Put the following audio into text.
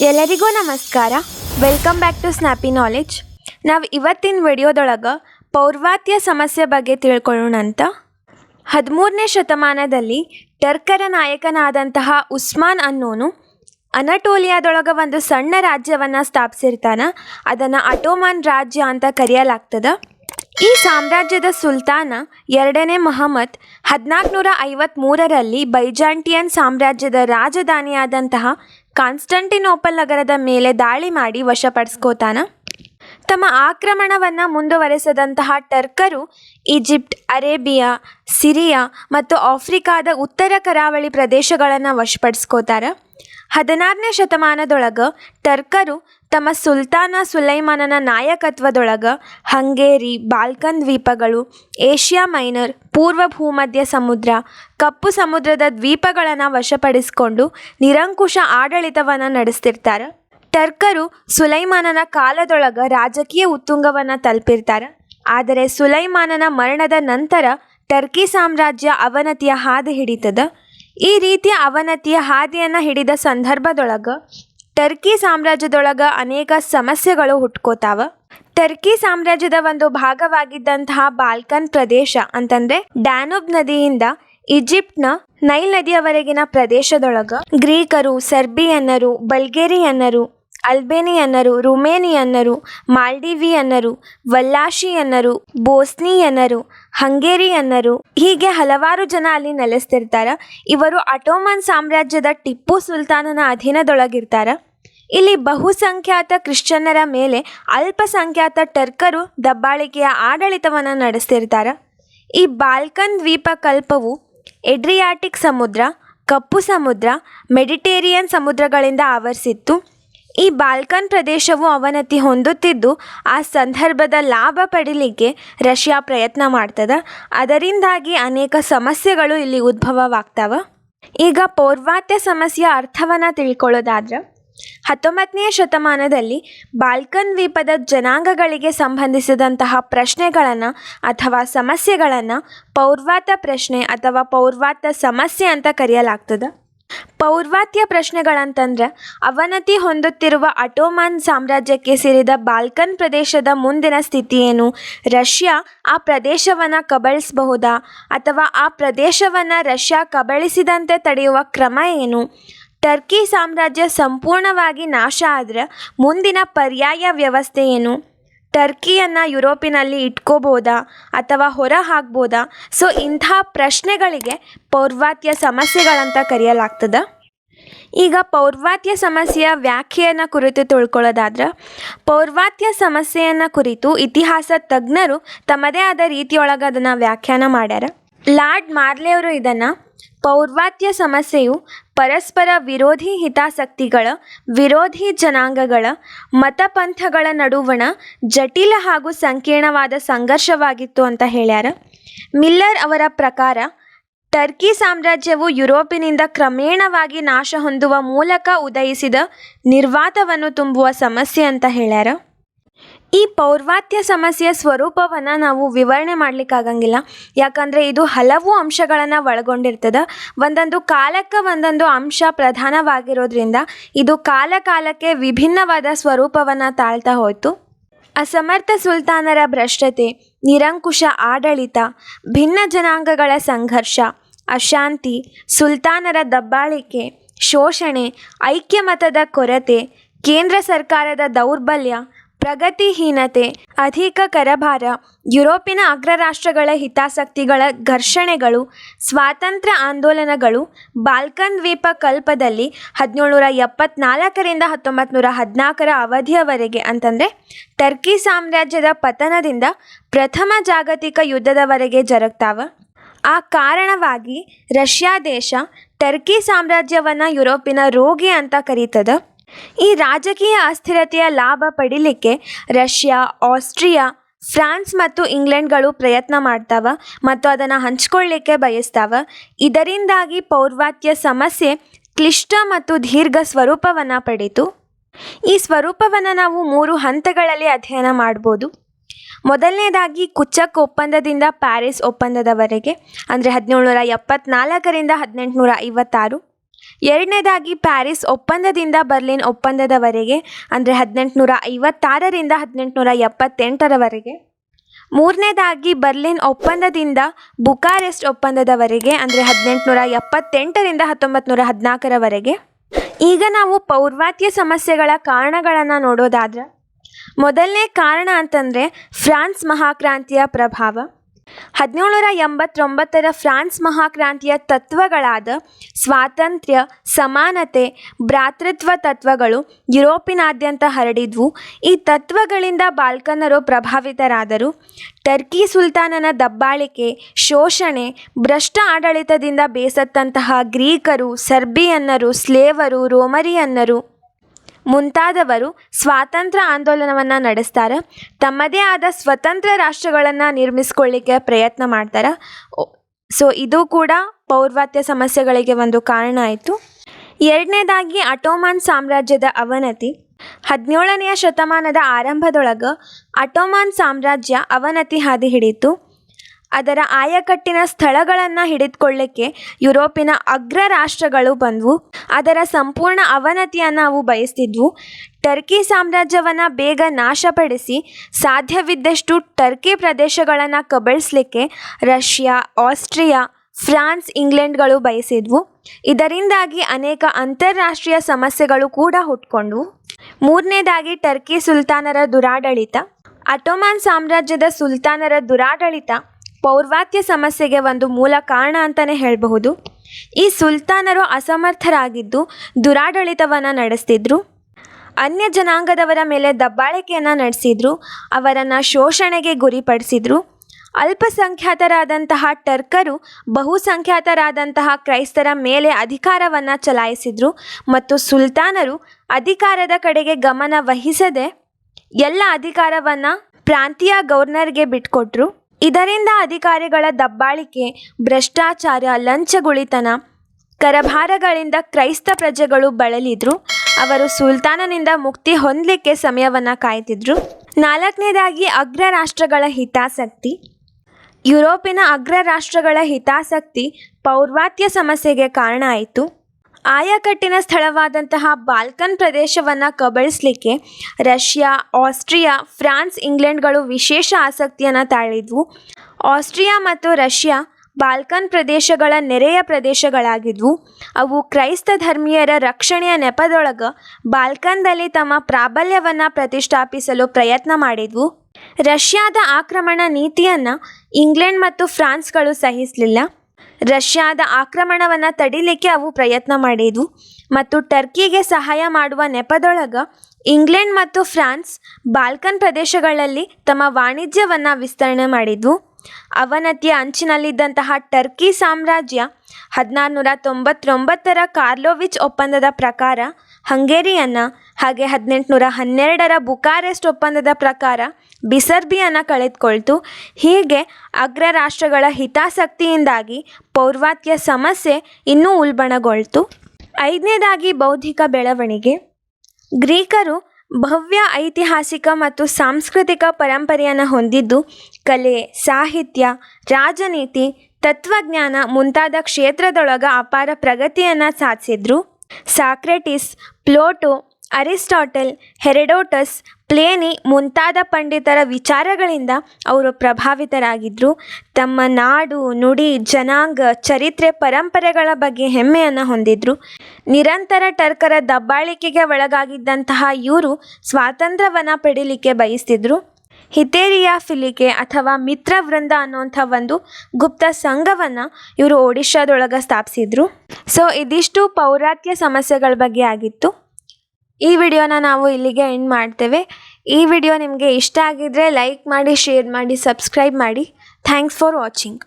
ಎಲ್ಲರಿಗೂ ನಮಸ್ಕಾರ. Welcome back to snappy knowledge ನಾವು ಇವತ್ತಿನ ವಿಡಿಯೋದೊಳಗೆ ಪೌರ್ವಾತ್ಯ ಸಮಸ್ಯೆ ಬಗ್ಗೆ ತಿಳ್ಕೊಳ್ಳೋಣ ಅಂತ. ಹದಿಮೂರನೇ ಶತಮಾನದಲ್ಲಿ ಟರ್ಕರ ನಾಯಕನಾದಂತಹ ಉಸ್ಮಾನ್ ಅನ್ನೋನು ಅನಟೋಲಿಯಾದೊಳಗೆ ಒಂದು ಸಣ್ಣ ರಾಜ್ಯವನ್ನು ಸ್ಥಾಪಿಸಿರ್ತಾನೆ. ಅದನ್ನು ಅಟೋಮನ್ ರಾಜ್ಯ ಅಂತ ಕರೆಯಲಾಗ್ತದ. ಈ ಸಾಮ್ರಾಜ್ಯದ ಸುಲ್ತಾನ ಎರಡನೇ ಮಹಮ್ಮದ್ ಹದಿನಾಲ್ಕುನೂರ ಐವತ್ತ್ಮೂರರಲ್ಲಿ ಬೈಜಾಂಟಿಯನ್ ಸಾಮ್ರಾಜ್ಯದ ರಾಜಧಾನಿಯಾದಂತಹ ಕಾನ್ಸ್ಟಂಟಿನೋಪಲ್ ನಗರದ ಮೇಲೆ ದಾಳಿ ಮಾಡಿ ವಶಪಡಿಸ್ಕೋತಾನ. ತಮ್ಮ ಆಕ್ರಮಣವನ್ನು ಮುಂದುವರೆಸದಂತಹ ಟರ್ಕರು, ಈಜಿಪ್ಟ್, ಅರೇಬಿಯಾ, ಸಿರಿಯಾ ಮತ್ತು ಆಫ್ರಿಕಾದ ಉತ್ತರ ಕರಾವಳಿ ಪ್ರದೇಶಗಳನ್ನು ವಶಪಡಿಸ್ಕೋತಾರ. ಹದಿನಾರನೇ ಶತಮಾನದೊಳಗೆ ಟರ್ಕರು ತಮ್ಮ ಸುಲ್ತಾನ ಸುಲೈಮಾನನ ನಾಯಕತ್ವದೊಳಗ ಹಂಗೇರಿ, ಬಾಲ್ಕನ್ ದ್ವೀಪಗಳು, ಏಷ್ಯಾ ಮೈನರ್, ಪೂರ್ವ ಭೂಮಧ್ಯ ಸಮುದ್ರ, ಕಪ್ಪು ಸಮುದ್ರದ ದ್ವೀಪಗಳನ್ನು ವಶಪಡಿಸಿಕೊಂಡು ನಿರಂಕುಶ ಆಡಳಿತವನ್ನು ನಡೆಸ್ತಿರ್ತಾರೆ. ಟರ್ಕರು ಸುಲೈಮಾನನ ಕಾಲದೊಳಗ ರಾಜಕೀಯ ಉತ್ತುಂಗವನ್ನು ತಲುಪಿರ್ತಾರೆ. ಆದರೆ ಸುಲೈಮಾನನ ಮರಣದ ನಂತರ ಟರ್ಕಿ ಸಾಮ್ರಾಜ್ಯ ಅವನತಿಯ ಹಾದಿ ಹಿಡಿತದ. ಈ ರೀತಿಯ ಅವನತಿಯ ಹಾದಿಯನ್ನು ಹಿಡಿದ ಸಂದರ್ಭದೊಳಗೆ ಟರ್ಕಿ ಸಾಮ್ರಾಜ್ಯದೊಳಗ ಅನೇಕ ಸಮಸ್ಯೆಗಳು ಹುಟ್ಕೋತಾವ. ಟರ್ಕಿ ಸಾಮ್ರಾಜ್ಯದ ಒಂದು ಭಾಗವಾಗಿದ್ದಂತಹ ಬಾಲ್ಕನ್ ಪ್ರದೇಶ ಅಂತಂದ್ರೆ ಡ್ಯಾನುಬ್ ನದಿಯಿಂದ ಈಜಿಪ್ಟ್ನ ನೈಲ್ ನದಿಯವರೆಗಿನ ಪ್ರದೇಶದೊಳಗ. ಗ್ರೀಕರು, ಸರ್ಬಿಯನ್ನರು, ಬಲ್ಗೇರಿಯನ್ನರು, ಅಲ್ಬೇನಿಯನ್ನರು, ರುಮೇನಿಯನ್ನರು, ಮಾಲ್ಡೀವಿಯನ್ನರು, ವಲ್ಲಾಶಿಯನ್ನರು, ಬೋಸ್ನಿಯನ್ನರು, ಹಂಗೇರಿಯನ್ನರು ಹೀಗೆ ಹಲವಾರು ಜನ ಅಲ್ಲಿ ನೆಲೆಸ್ತಿರ್ತಾರೆ. ಇವರು ಅಟೋಮನ್ ಸಾಮ್ರಾಜ್ಯದ ಟಿಪ್ಪು ಸುಲ್ತಾನನ ಅಧೀನದೊಳಗಿರ್ತಾರೆ. ಇಲ್ಲಿ ಬಹುಸಂಖ್ಯಾತ ಕ್ರಿಶ್ಚಿಯನ್ನರ ಮೇಲೆ ಅಲ್ಪಸಂಖ್ಯಾತ ಟರ್ಕರು ದಬ್ಬಾಳಿಕೆಯ ಆಡಳಿತವನ್ನು ನಡೆಸ್ತಿರ್ತಾರೆ. ಈ ಬಾಲ್ಕನ್ ದ್ವೀಪಕಲ್ಪವು ಎಡ್ರಿಯಾಟಿಕ್ ಸಮುದ್ರ, ಕಪ್ಪು ಸಮುದ್ರ, ಮೆಡಿಟೇರಿಯನ್ ಸಮುದ್ರಗಳಿಂದ ಆವರಿಸಿತ್ತು. ಈ ಬಾಲ್ಕನ್ ಪ್ರದೇಶವು ಅವನತಿ ಹೊಂದುತ್ತಿದ್ದು, ಆ ಸಂದರ್ಭದ ಲಾಭ ಪಡೀಲಿಕ್ಕೆ ರಷ್ಯಾ ಪ್ರಯತ್ನ ಮಾಡ್ತದೆ. ಅದರಿಂದಾಗಿ ಅನೇಕ ಸಮಸ್ಯೆಗಳು ಇಲ್ಲಿ ಉದ್ಭವವಾಗ್ತಾವ. ಈಗ ಪೌರ್ವಾತ್ಯ ಸಮಸ್ಯೆಯ ಅರ್ಥವನ್ನು ತಿಳ್ಕೊಳ್ಳೋದಾದ್ರೆ ಹತ್ತೊಂಬತ್ತನೆಯ ಶತಮಾನದಲ್ಲಿ ಬಾಲ್ಕನ್ ದ್ವೀಪದ ಜನಾಂಗಗಳಿಗೆ ಸಂಬಂಧಿಸಿದಂತಹ ಪ್ರಶ್ನೆಗಳನ್ನು ಅಥವಾ ಸಮಸ್ಯೆಗಳನ್ನು ಪೌರ್ವಾತ್ಯ ಪ್ರಶ್ನೆ ಅಥವಾ ಪೌರ್ವಾತ್ಯ ಸಮಸ್ಯೆ ಅಂತ ಕರೆಯಲಾಗ್ತದೆ. ಪೌರ್ವಾತ್ಯ ಪ್ರಶ್ನೆಗಳಂತಂದ್ರೆ ಅವನತಿ ಹೊಂದುತ್ತಿರುವ ಅಟೋಮನ್ ಸಾಮ್ರಾಜ್ಯಕ್ಕೆ ಸೇರಿದ ಬಾಲ್ಕನ್ ಪ್ರದೇಶದ ಮುಂದಿನ ಸ್ಥಿತಿ ಏನು? ರಷ್ಯಾ ಆ ಪ್ರದೇಶವನ್ನು ಕಬಳಿಸಬಹುದಾ ಅಥವಾ ಆ ಪ್ರದೇಶವನ್ನು ರಷ್ಯಾ ಕಬಳಿಸಿದಂತೆ ತಡೆಯುವ ಕ್ರಮ ಏನು? ಟರ್ಕಿ ಸಾಮ್ರಾಜ್ಯ ಸಂಪೂರ್ಣವಾಗಿ ನಾಶ ಆದರೆ ಮುಂದಿನ ಪರ್ಯಾಯ ವ್ಯವಸ್ಥೆ ಏನು? ಟರ್ಕಿಯನ್ನು ಯುರೋಪಿನಲ್ಲಿ ಇಟ್ಕೋಬೋದಾ ಅಥವಾ ಹೊರ ಹಾಕ್ಬೋದಾ ಸೊ, ಇಂಥ ಪ್ರಶ್ನೆಗಳಿಗೆ ಪೌರ್ವಾತ್ಯ ಸಮಸ್ಯೆಗಳಂತ ಕರೆಯಲಾಗ್ತದೆ. ಈಗ ಪೌರ್ವಾತ್ಯ ಸಮಸ್ಯೆಯ ವ್ಯಾಖ್ಯೆಯನ್ನು ಕುರಿತು ತಿಳ್ಕೊಳ್ಳೋದಾದ್ರೆ, ಪೌರ್ವಾತ್ಯ ಸಮಸ್ಯೆಯನ್ನು ಕುರಿತು ಇತಿಹಾಸ ತಜ್ಞರು ತಮ್ಮದೇ ಆದ ರೀತಿಯೊಳಗೆ ಅದನ್ನು ವ್ಯಾಖ್ಯಾನ ಮಾಡ್ಯಾರ. ಲಾರ್ಡ್ ಮಾರ್ಲೆಯವರು ಇದನ್ನು ಪೌರ್ವಾತ್ಯ ಸಮಸ್ಯೆಯು ಪರಸ್ಪರ ವಿರೋಧಿ ಹಿತಾಸಕ್ತಿಗಳ, ವಿರೋಧಿ ಜನಾಂಗಗಳ, ಮತಪಂಥಗಳ ನಡುವಣ ಜಟಿಲ ಹಾಗೂ ಸಂಕೀರ್ಣವಾದ ಸಂಘರ್ಷವಾಗಿತ್ತು ಅಂತ ಹೇಳ್ಯಾರ. ಮಿಲ್ಲರ್ ಅವರ ಪ್ರಕಾರ, ಟರ್ಕಿ ಸಾಮ್ರಾಜ್ಯವು ಯುರೋಪಿನಿಂದ ಕ್ರಮೇಣವಾಗಿ ನಾಶ ಹೊಂದುವ ಮೂಲಕ ಉದಯಿಸಿದ ನಿರ್ವಾತವನ್ನು ತುಂಬುವ ಸಮಸ್ಯೆ ಅಂತ ಹೇಳ್ಯಾರ. ಈ ಪೌರ್ವಾತ್ಯ ಸಮಸ್ಯೆಯ ಸ್ವರೂಪವನ್ನು ನಾವು ವಿವರಣೆ ಮಾಡಲಿಕ್ಕಾಗಂಗಿಲ್ಲ ಯಾಕಂದರೆ ಇದು ಹಲವು ಅಂಶಗಳನ್ನು ಒಳಗೊಂಡಿರ್ತದೆ. ಒಂದೊಂದು ಕಾಲಕ್ಕೆ ಒಂದೊಂದು ಅಂಶ ಪ್ರಧಾನವಾಗಿರೋದ್ರಿಂದ ಇದು ಕಾಲ ಕಾಲಕ್ಕೆ ವಿಭಿನ್ನವಾದ ಸ್ವರೂಪವನ್ನು ತಾಳ್ತಾ ಹೋಯಿತು. ಅಸಮರ್ಥ ಸುಲ್ತಾನರ ಭ್ರಷ್ಟತೆ, ನಿರಂಕುಶ ಆಡಳಿತ, ಭಿನ್ನ ಜನಾಂಗಗಳ ಸಂಘರ್ಷ, ಅಶಾಂತಿ, ಸುಲ್ತಾನರ ದಬ್ಬಾಳಿಕೆ, ಶೋಷಣೆ, ಐಕ್ಯಮತದ ಕೊರತೆ, ಕೇಂದ್ರ ಸರ್ಕಾರದ ದೌರ್ಬಲ್ಯ ಪ್ರಗತಿಹೀನತೆ, ಅಧಿಕ ಕರಭಾರ, ಯುರೋಪಿನ ಅಗ್ರರಾಷ್ಟ್ರಗಳ ಹಿತಾಸಕ್ತಿಗಳ ಘರ್ಷಣೆಗಳು, ಸ್ವಾತಂತ್ರ್ಯ ಆಂದೋಲನಗಳು, ಬಾಲ್ಕನ್ ದ್ವೀಪ ಕಲ್ಪದಲ್ಲಿ ಹದಿನೇಳುನೂರ ಎಪ್ಪತ್ನಾಲ್ಕರಿಂದ ಹತ್ತೊಂಬತ್ತು ನೂರ ಹದಿನಾಲ್ಕರ ಅವಧಿಯವರೆಗೆ ಅಂತಂದರೆ ಟರ್ಕಿ ಸಾಮ್ರಾಜ್ಯದ ಪತನದಿಂದ ಪ್ರಥಮ ಜಾಗತಿಕ ಯುದ್ಧದವರೆಗೆ ಜರುಗ್ತಾವ. ಆ ಕಾರಣವಾಗಿ ರಷ್ಯಾ ದೇಶ ಟರ್ಕಿ ಸಾಮ್ರಾಜ್ಯವನ್ನು ಯುರೋಪಿನ ರೋಗಿ ಅಂತ ಕರೀತದ. ಈ ರಾಜಕೀಯ ಅಸ್ಥಿರತೆಯ ಲಾಭ ಪಡೀಲಿಕ್ಕೆ ರಷ್ಯಾ, ಆಸ್ಟ್ರಿಯಾ, ಫ್ರಾನ್ಸ್ ಮತ್ತು ಇಂಗ್ಲೆಂಡ್ಗಳು ಪ್ರಯತ್ನ ಮಾಡ್ತಾವ ಮತ್ತು ಅದನ್ನು ಹಂಚ್ಕೊಳ್ಳಿಕ್ಕೆ ಬಯಸ್ತಾವ. ಇದರಿಂದಾಗಿ ಪೌರ್ವಾತ್ಯ ಸಮಸ್ಯೆ ಕ್ಲಿಷ್ಟ ಮತ್ತು ದೀರ್ಘ ಸ್ವರೂಪವನ್ನು ಪಡೆಯಿತು. ಈ ಸ್ವರೂಪವನ್ನು ನಾವು ಮೂರು ಹಂತಗಳಲ್ಲಿ ಅಧ್ಯಯನ ಮಾಡ್ಬೋದು. ಮೊದಲನೇದಾಗಿ ಕುಚ್ಚಕ್ ಒಪ್ಪಂದದಿಂದ ಪ್ಯಾರಿಸ್ ಒಪ್ಪಂದದವರೆಗೆ, ಅಂದರೆ ಹದಿನೇಳು ನೂರ ಎಪ್ಪತ್ನಾಲ್ಕರಿಂದ ಹದಿನೆಂಟುನೂರ ಐವತ್ತಾರು. ಎರಡನೇದಾಗಿ ಪ್ಯಾರಿಸ್ ಒಪ್ಪಂದದಿಂದ ಬರ್ಲಿನ್ ಒಪ್ಪಂದದವರೆಗೆ, ಅಂದರೆ ಹದಿನೆಂಟುನೂರ ಐವತ್ತಾರರಿಂದ ಹದಿನೆಂಟುನೂರ ಎಪ್ಪತ್ತೆಂಟರವರೆಗೆ. ಮೂರನೇದಾಗಿ ಬರ್ಲಿನ್ ಒಪ್ಪಂದದಿಂದ ಬುಕಾರೆಸ್ಟ್ ಒಪ್ಪಂದದವರೆಗೆ, ಅಂದರೆ ಹದಿನೆಂಟುನೂರ ಎಪ್ಪತ್ತೆಂಟರಿಂದ ಹತ್ತೊಂಬತ್ತು ನೂರ ಹದಿನಾಲ್ಕರವರೆಗೆ. ಈಗ ನಾವು ಪೌರ್ವಾತ್ಯ ಸಮಸ್ಯೆಗಳ ಕಾರಣಗಳನ್ನು ನೋಡೋದಾದ್ರೆ, ಮೊದಲನೇ ಕಾರಣ ಅಂತಂದರೆ ಫ್ರಾನ್ಸ್ ಮಹಾಕ್ರಾಂತಿಯ ಪ್ರಭಾವ. ಹದಿನೇಳುನೂರ ಎಂಬತ್ತೊಂಬತ್ತರ ಫ್ರಾನ್ಸ್ ಮಹಾಕ್ರಾಂತಿಯ ತತ್ವಗಳಾದ ಸ್ವಾತಂತ್ರ್ಯ, ಸಮಾನತೆ, ಭ್ರಾತೃತ್ವ ತತ್ವಗಳು ಯುರೋಪಿನಾದ್ಯಂತ ಹರಡಿದ್ವು. ಈ ತತ್ವಗಳಿಂದ ಬಾಲ್ಕನರು ಪ್ರಭಾವಿತರಾದರು. ಟರ್ಕಿ ಸುಲ್ತಾನನ ದಬ್ಬಾಳಿಕೆ, ಶೋಷಣೆ, ಭ್ರಷ್ಟ ಆಡಳಿತದಿಂದ ಬೇಸತ್ತಂತಹ ಗ್ರೀಕರು, ಸರ್ಬಿಯನ್ನರು, ಸ್ಲೇವರು, ರೋಮರಿಯನ್ನರು ಮುಂತಾದವರು ಸ್ವಾತಂತ್ರ್ಯ ಆಂದೋಲನವನ್ನು ನಡೆಸ್ತಾರೆ. ತಮ್ಮದೇ ಆದ ಸ್ವತಂತ್ರ ರಾಷ್ಟ್ರಗಳನ್ನು ನಿರ್ಮಿಸ್ಕೊಳ್ಳಿಕ್ಕೆ ಪ್ರಯತ್ನ ಮಾಡ್ತಾರೆ. ಸೊ ಇದು ಕೂಡ ಪೌರ್ವಾತ್ಯ ಸಮಸ್ಯೆಗಳಿಗೆ ಒಂದು ಕಾರಣ ಆಯಿತು. ಎರಡನೇದಾಗಿ ಅಟೋಮಾನ್ ಸಾಮ್ರಾಜ್ಯದ ಅವನತಿ. ಹದಿನೇಳನೆಯ ಶತಮಾನದ ಆರಂಭದೊಳಗೆ ಅಟೋಮಾನ್ ಸಾಮ್ರಾಜ್ಯ ಅವನತಿ ಹಾದಿ ಹಿಡಿತು ಅದರ ಆಯಕಟ್ಟಿನ ಸ್ಥಳಗಳನ್ನು ಹಿಡಿದುಕೊಳ್ಳಕ್ಕೆ ಯುರೋಪಿನ ಅಗ್ರ ರಾಷ್ಟ್ರಗಳು ಬಂದವು. ಅದರ ಸಂಪೂರ್ಣ ಅವನತಿಯನ್ನು ಅವು ಬಯಸ್ತಿದ್ವು. ಟರ್ಕಿ ಸಾಮ್ರಾಜ್ಯವನ್ನು ಬೇಗ ನಾಶಪಡಿಸಿ ಸಾಧ್ಯವಿದ್ದಷ್ಟು ಟರ್ಕಿ ಪ್ರದೇಶಗಳನ್ನು ಕಬಳಿಸ್ಲಿಕ್ಕೆ ರಷ್ಯಾ, ಆಸ್ಟ್ರಿಯಾ, ಫ್ರಾನ್ಸ್, ಇಂಗ್ಲೆಂಡ್ಗಳು ಬಯಸಿದ್ವು. ಇದರಿಂದಾಗಿ ಅನೇಕ ಅಂತಾರಾಷ್ಟ್ರೀಯ ಸಮಸ್ಯೆಗಳು ಕೂಡ ಹುಟ್ಕೊಂಡ್ವು ಮೂರನೇದಾಗಿ ಟರ್ಕಿ ಸುಲ್ತಾನರ ದುರಾಡಳಿತ. ಅಟೋಮಾನ್ ಸಾಮ್ರಾಜ್ಯದ ಸುಲ್ತಾನರ ದುರಾಡಳಿತ ಪೌರ್ವಾತ್ಯ ಸಮಸ್ಯೆಗೆ ಒಂದು ಮೂಲ ಕಾರಣ ಅಂತಲೇ ಹೇಳಬಹುದು. ಈ ಸುಲ್ತಾನರು ಅಸಮರ್ಥರಾಗಿದ್ದು ದುರಾಡಳಿತವನ್ನು ನಡೆಸ್ತಿದ್ರು. ಅನ್ಯ ಜನಾಂಗದವರ ಮೇಲೆ ದಬ್ಬಾಳಿಕೆಯನ್ನು ನಡೆಸಿದ್ರು. ಅವರನ್ನು ಶೋಷಣೆಗೆ ಗುರಿಪಡಿಸಿದ್ರು. ಅಲ್ಪಸಂಖ್ಯಾತರಾದಂತಹ ಟರ್ಕರು ಬಹುಸಂಖ್ಯಾತರಾದಂತಹ ಕ್ರೈಸ್ತರ ಮೇಲೆ ಅಧಿಕಾರವನ್ನು ಚಲಾಯಿಸಿದ್ರು. ಮತ್ತು ಸುಲ್ತಾನರು ಅಧಿಕಾರದ ಕಡೆಗೆ ಗಮನ ವಹಿಸದೆ ಎಲ್ಲ ಅಧಿಕಾರವನ್ನು ಪ್ರಾಂತೀಯ ಗವರ್ನರ್ಗೆ ಬಿಟ್ಕೊಟ್ರು. ಇದರಿಂದ ಅಧಿಕಾರಿಗಳ ದಬ್ಬಾಳಿಕೆ, ಭ್ರಷ್ಟಾಚಾರ, ಲಂಚಗುಳಿತನ, ಕರಭಾರಗಳಿಂದ ಕ್ರೈಸ್ತ ಪ್ರಜೆಗಳು ಬಳಲಿದ್ರು. ಅವರು ಸುಲ್ತಾನನಿಂದ ಮುಕ್ತಿ ಹೊಂದಲಿಕ್ಕೆ ಸಮಯವನ್ನು ಕಾಯ್ತಿದ್ರು. ನಾಲ್ಕನೇದಾಗಿ ಅಗ್ರ ರಾಷ್ಟ್ರಗಳ ಹಿತಾಸಕ್ತಿ. ಯುರೋಪಿನ ಅಗ್ರ ರಾಷ್ಟ್ರಗಳ ಹಿತಾಸಕ್ತಿ ಪೌರ್ವಾತ್ಯ ಸಮಸ್ಯೆಗೆ ಕಾರಣ ಆಯಿತು. ಆಯಕಟ್ಟಿನ ಸ್ಥಳವಾದಂತಹ ಬಾಲ್ಕನ್ ಪ್ರದೇಶವನ್ನು ಕಬಳಿಸಲಿಕ್ಕೆ ರಷ್ಯಾ, ಆಸ್ಟ್ರಿಯಾ, ಫ್ರಾನ್ಸ್, ಇಂಗ್ಲೆಂಡ್ಗಳು ವಿಶೇಷ ಆಸಕ್ತಿಯನ್ನು ತಾಳಿದ್ವು. ಆಸ್ಟ್ರಿಯಾ ಮತ್ತು ರಷ್ಯಾ ಬಾಲ್ಕನ್ ಪ್ರದೇಶಗಳ ನೆರೆಯ ಪ್ರದೇಶಗಳಾಗಿದ್ವು. ಅವು ಕ್ರೈಸ್ತ ಧರ್ಮೀಯರ ರಕ್ಷಣೆಯ ನೆಪದೊಳಗೆ ಬಾಲ್ಕನ್ದಲ್ಲಿ ತಮ್ಮ ಪ್ರಾಬಲ್ಯವನ್ನು ಪ್ರತಿಷ್ಠಾಪಿಸಲು ಪ್ರಯತ್ನ ಮಾಡಿದ್ವು. ರಷ್ಯಾದ ಆಕ್ರಮಣ ನೀತಿಯನ್ನು ಇಂಗ್ಲೆಂಡ್ ಮತ್ತು ಫ್ರಾನ್ಸ್ಗಳು ಸಹಿಸಲಿಲ್ಲ. ರಷ್ಯಾದ ಆಕ್ರಮಣವನ್ನು ತಡಿಲಿಕ್ಕೆ ಅವು ಪ್ರಯತ್ನ ಮಾಡಿದ್ವು ಮತ್ತು ಟರ್ಕಿಗೆ ಸಹಾಯ ಮಾಡುವ ನೆಪದೊಳಗೆ ಇಂಗ್ಲೆಂಡ್ ಮತ್ತು ಫ್ರಾನ್ಸ್ ಬಾಲ್ಕನ್ ಪ್ರದೇಶಗಳಲ್ಲಿ ತಮ್ಮ ವಾಣಿಜ್ಯವನ್ನು ವಿಸ್ತರಣೆ ಮಾಡಿದ್ವು. ಅವನತಿಯ ಅಂಚಿನಲ್ಲಿದ್ದಂತಹ ಟರ್ಕಿ ಸಾಮ್ರಾಜ್ಯ ಹದಿನಾರುನೂರ ತೊಂಬತ್ತೊಂಬತ್ತರ ಕಾರ್ಲೋವಿಚ್ ಒಪ್ಪಂದದ ಪ್ರಕಾರ ಹಂಗೇರಿಯನ್ನು ಹಾಗೆ ಹದಿನೆಂಟುನೂರ ಹನ್ನೆರಡರ ಬುಕಾರೆಸ್ಟ್ ಒಪ್ಪಂದದ ಪ್ರಕಾರ ಬಿಸರ್ಬಿಯನ್ನು ಕಳೆದುಕೊಳ್ತು. ಹೀಗೆ ಅಗ್ರ ರಾಷ್ಟ್ರಗಳ ಹಿತಾಸಕ್ತಿಯಿಂದಾಗಿ ಪೌರ್ವಾತ್ಯ ಸಮಸ್ಯೆ ಇನ್ನೂ ಉಲ್ಬಣಗೊಳ್ತು. ಐದನೇದಾಗಿ ಬೌದ್ಧಿಕ ಬೆಳವಣಿಗೆ. ಗ್ರೀಕರು ಭವ್ಯ ಐತಿಹಾಸಿಕ ಮತ್ತು ಸಾಂಸ್ಕೃತಿಕ ಪರಂಪರೆಯನ್ನು ಹೊಂದಿದ್ದು ಕಲೆ, ಸಾಹಿತ್ಯ, ರಾಜನೀತಿ, ತತ್ವಜ್ಞಾನ ಮುಂತಾದ ಕ್ಷೇತ್ರದೊಳಗೆ ಅಪಾರ ಪ್ರಗತಿಯನ್ನು ಸಾಧಿಸಿದ್ರು. ಸಾಕ್ರೆಟಿಸ್, ಪ್ಲೋಟೋ ಅರಿಸ್ಟಾಟಲ್, ಹೆರೆಡೋಟಸ್, ಪ್ಲೇನಿ ಮುಂತಾದ ಪಂಡಿತರ ವಿಚಾರಗಳಿಂದ ಅವರು ಪ್ರಭಾವಿತರಾಗಿದ್ದರು ತಮ್ಮ ನಾಡು, ನುಡಿ, ಜನಾಂಗ, ಚರಿತ್ರೆ, ಪರಂಪರೆಗಳ ಬಗ್ಗೆ ಹೆಮ್ಮೆಯನ್ನು ಹೊಂದಿದ್ರು. ನಿರಂತರ ಟರ್ಕರ ದಬ್ಬಾಳಿಕೆಗೆ ಒಳಗಾಗಿದ್ದಂತಹ ಇವರು ಸ್ವಾತಂತ್ರ್ಯವನ್ನು ಪಡೀಲಿಕ್ಕೆ ಬಯಸ್ತಿದ್ರು. ಹಿತೇರಿಯಾ ಫಿಲಿಕೆ ಅಥವಾ ಮಿತ್ರ ವೃಂದ ಅನ್ನುವಂಥ ಒಂದು ಗುಪ್ತ ಸಂಘವನ್ನು ಇವರು ಒಡಿಶಾದೊಳಗೆ ಸ್ಥಾಪಿಸಿದ್ರು. ಸೊ, ಇದಿಷ್ಟು ಪೌರಾತ್ಯ ಸಮಸ್ಯೆಗಳ ಬಗ್ಗೆ ಆಗಿತ್ತು. ಈ ವಿಡಿಯೋನ ನಾವು ಇಲ್ಲಿಗೆ ಎಂಡ್ ಮಾಡ್ತೇವೆ. ಈ ವಿಡಿಯೋ ನಿಮಗೆ ಇಷ್ಟ ಆಗಿದ್ದರೆ ಲೈಕ್ ಮಾಡಿ ಶೇರ್ ಮಾಡಿ ಸಬ್ಸ್ಕ್ರೈಬ್ ಮಾಡಿ. Thanks for watching